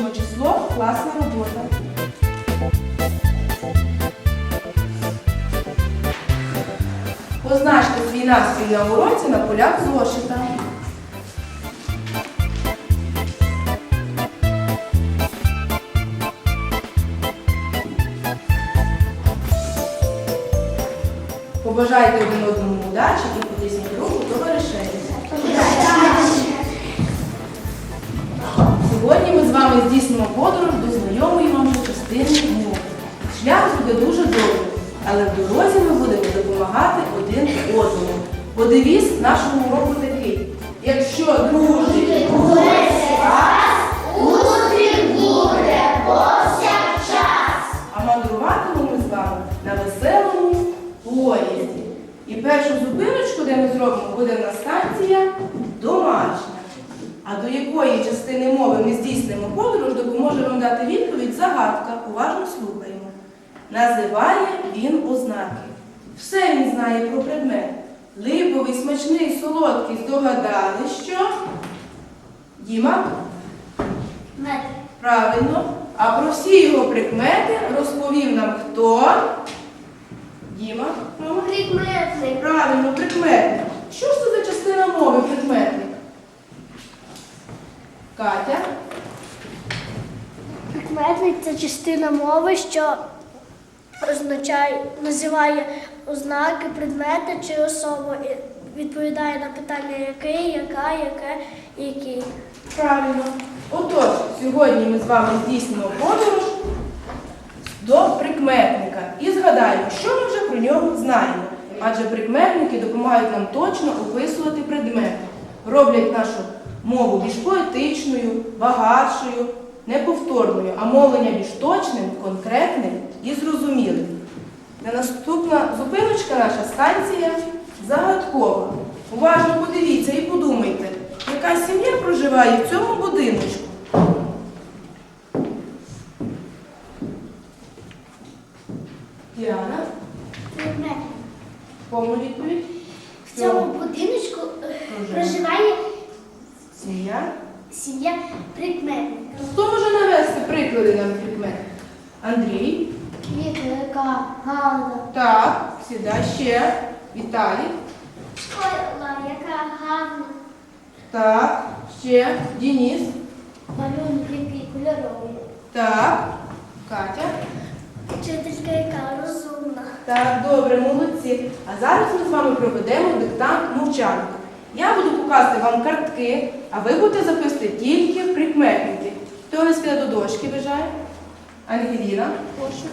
Число число класна робота. Позначте свій настрій на уроці на полях зошита. Побажайте один одному удачі і Сьогодні ми з вами здійснимо подорож до знайомої вам частини мови. Шлях буде дуже довгий, але в дорозі ми будемо допомагати один одному. Бо девіз нашого уроку такий. Якщо дружить, а мандруватимемо ми з вами на веселому поїзді. І першу зупиночку, де ми зробимо, буде на станція домашня. Якої частини мови ми здійснимо подорож, допоможе вам дати відповідь загадка. Уважно слухаємо. Називає він ознаки. Все він знає про предмет. Липовий, смачний, солодкий. Здогадали, що? Діма? Правильно. А про всі його прикмети розповів нам хто? Діма? Прикметник. Правильно, прикметник. Що ж це за частина мови прикметник? Катя? Прикметник це частина мови, що означає, називає ознаки, предмети чи особу. і Відповідає на питання який, яка, яке, який. Правильно. Отож, сьогодні ми з вами здійснимо подорож до прикметника і згадаємо, що ми вже про нього знаємо. Адже прикметники допомагають нам точно описувати предмети, роблять нашу мову більш поетичною, багатшою, неповторною, а мовлення більш точним, конкретним і зрозумілим. На наступна зупиночка наша станція загадкова. Уважно подивіться і подумайте, яка сім'я проживає в цьому будиночку. Діана, повну відповідь. В цьому будиночку Сім'я. сім'я прикметника. Хто може навести приклади нам прикметів? Андрій. Квітлика, Ганна. Так, сідай ще. Віталій. Школа, яка гарна. Так, ще. Дініс. Малюнок, який кольоровий. Так. Катя. Вчителька, яка розумна. Так, добре, молодці. А зараз ми з вами проведемо диктант мовчанка. Я буду показувати вам картки, а ви будете записувати тільки прикметники. Хто не піде до дошки бажає? Ангеліна. Прошу.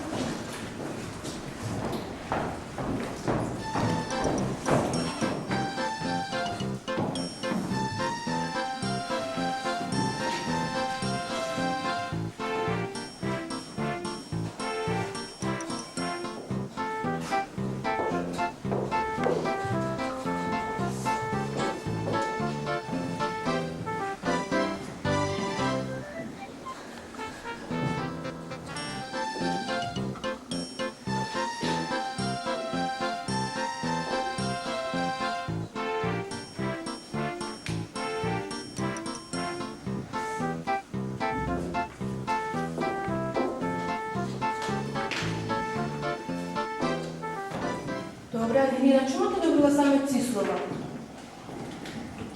Добре, Ангеліна, чому ти вибрала саме ці слова?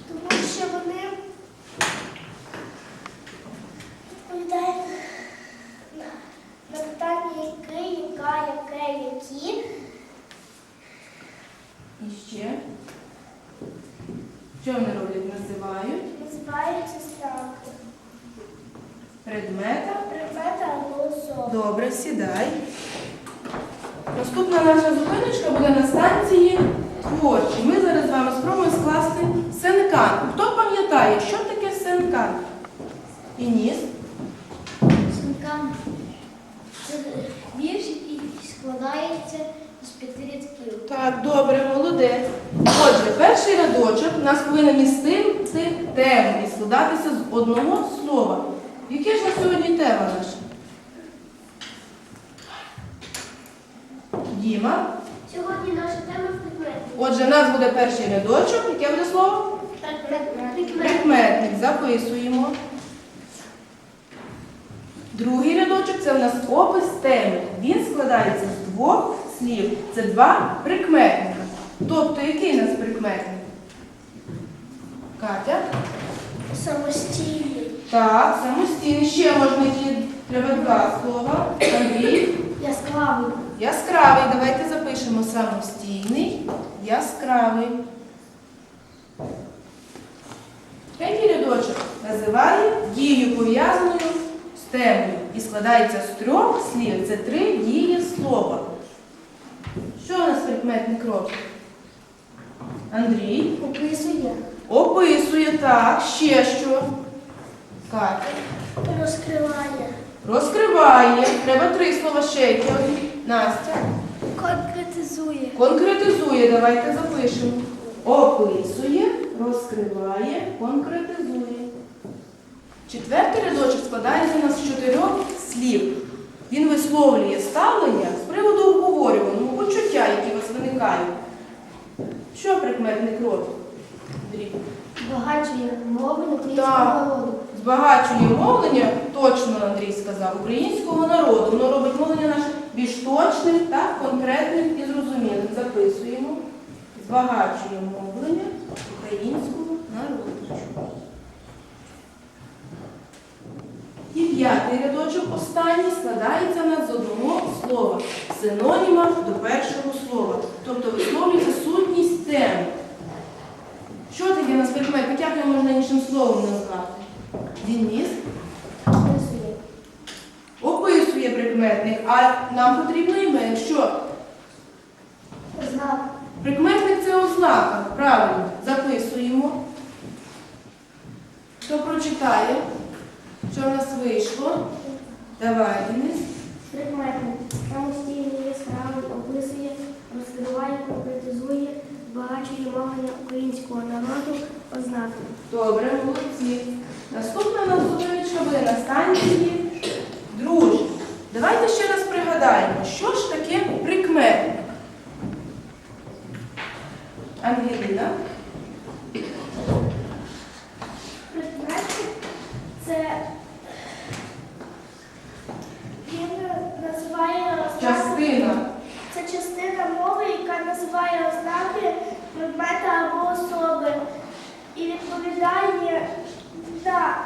Тому що вони відповідають на, на питання який, яка, яке, які. І ще. Що вони роблять? Називають Називаються знаки. предмета. Предмети або особи. Добре, сідай. Наступна наша зупиночка буде на станції творчі. Ми зараз з вами спробуємо скласти сенкан. Хто пам'ятає, що таке сенкан? І ніс? Синкан це вірш, який складається з п'яти рядків. Так, добре, молодець. Отже, перший рядочок у нас повинен містити тему і складатися з одного слова. Яке ж на сьогодні тема наша? Діма. Сьогодні наша тема предмети. Отже, у нас буде перший рядочок. Яке буде слово? Предмети. Прикметник. Записуємо. Другий рядочок це у нас опис теми. Він складається з двох слів. Це два прикметника. Тобто, який у нас прикметник? Катя? Самостійний. Так, самостійний. Ще можна які треба два слова. Андрій. Яскравий. Яскравий. Давайте запишемо самостійний. Яскравий. Третій рядочок називає дію пов'язаною з темою і складається з трьох слів. Це три дії слова. Що у нас прикметник робить? Андрій. Описує. Описує так. Ще що? Катя. Розкриває. Розкриває. Треба три слова ще які. Настя. Конкретизує. Конкретизує. Давайте запишемо. Описує, розкриває, конкретизує. Четвертий рядочок складається у нас з чотирьох слів. Він висловлює ставлення з приводу обговорюваного почуття, які у вас виникають. Що прикметник робить? Андрій? Збагачує мови українського Так. народу. Збагачує мовлення, точно Андрій сказав, українського народу. Воно робить мовлення наше більш точним та конкретним і зрозумілим. Записуємо. Збагачує мовлення українського народу. І п'ятий рядочок останній складається нас з одного слова, синоніма до першого слова. Тобто висловлюється сутність теми. Що таке нас прикметник? Як його можна іншим словом назвати? Денис Описує. описує прикметник, а нам потрібно іменник. Що? Знак. Прикметник це ознака. Правильно. Записуємо. Хто прочитає? Що в нас вийшло? Давай, Денис. Прикметник. Самостійний, яскравий, описує, розкриває, конкретизує, збагачує мовлення українського народу ознаки. Добре, молодці. Наступна у нас зустрічка буде на станції дружні. Давайте ще раз пригадаємо, що ж таке прикметник. Ангеліна. Прикметник це він називає ознаки. Частина. Це частина мови, яка називає ознаки предмета або особи і відповідає на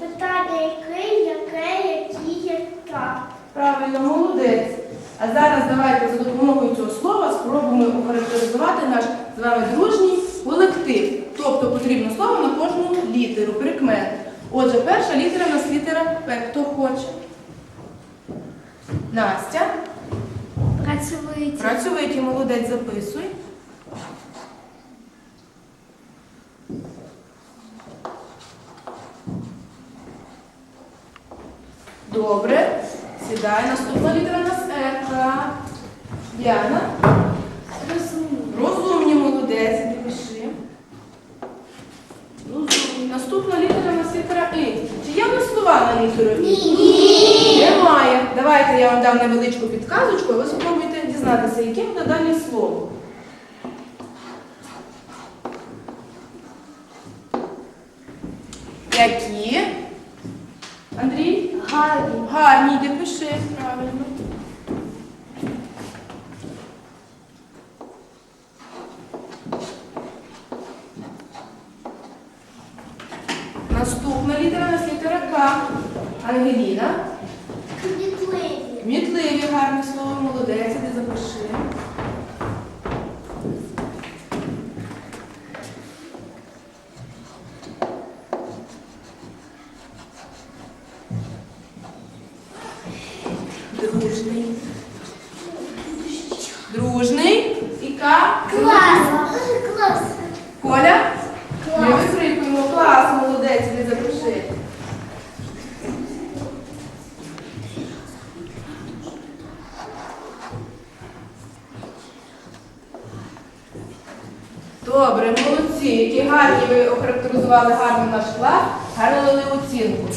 питання який, яке, які, яка. Правильно, молодець. А зараз давайте за допомогою цього слова спробуємо охарактеризувати наш з вами дружній колектив. Тобто потрібно слово на кожну літеру, прикметник. Отже, перша літера у нас літера П. Хто хоче? Настя. Працьовиті. Працьовиті, молодець, записуй. Добре. Сідай. Наступна літера у нас Е. Ка. Діана. Розумні. Молодець, пиши. Розумні. Наступна літера у нас літера І. Чи є в нас слова на літеру І? Ні. Немає. Давайте я вам дам невеличку підказочку, а ви спробуйте дізнатися, яке буде далі слово. Які? Андрій? Гарні. Гарні, йди пиши, правильно. Наступна літера у нас літера К. Ангеліна. Квітливі. Мітливі гарне слово, молодець, іди запиши. Дружний. Дружний. І К. Клас. Клас. Коля. Ми викрикуємо клас, молодець, іди запиши. Добре, молодці, які гарні ви охарактеризували гарно наш клас, гарно дали оцінку.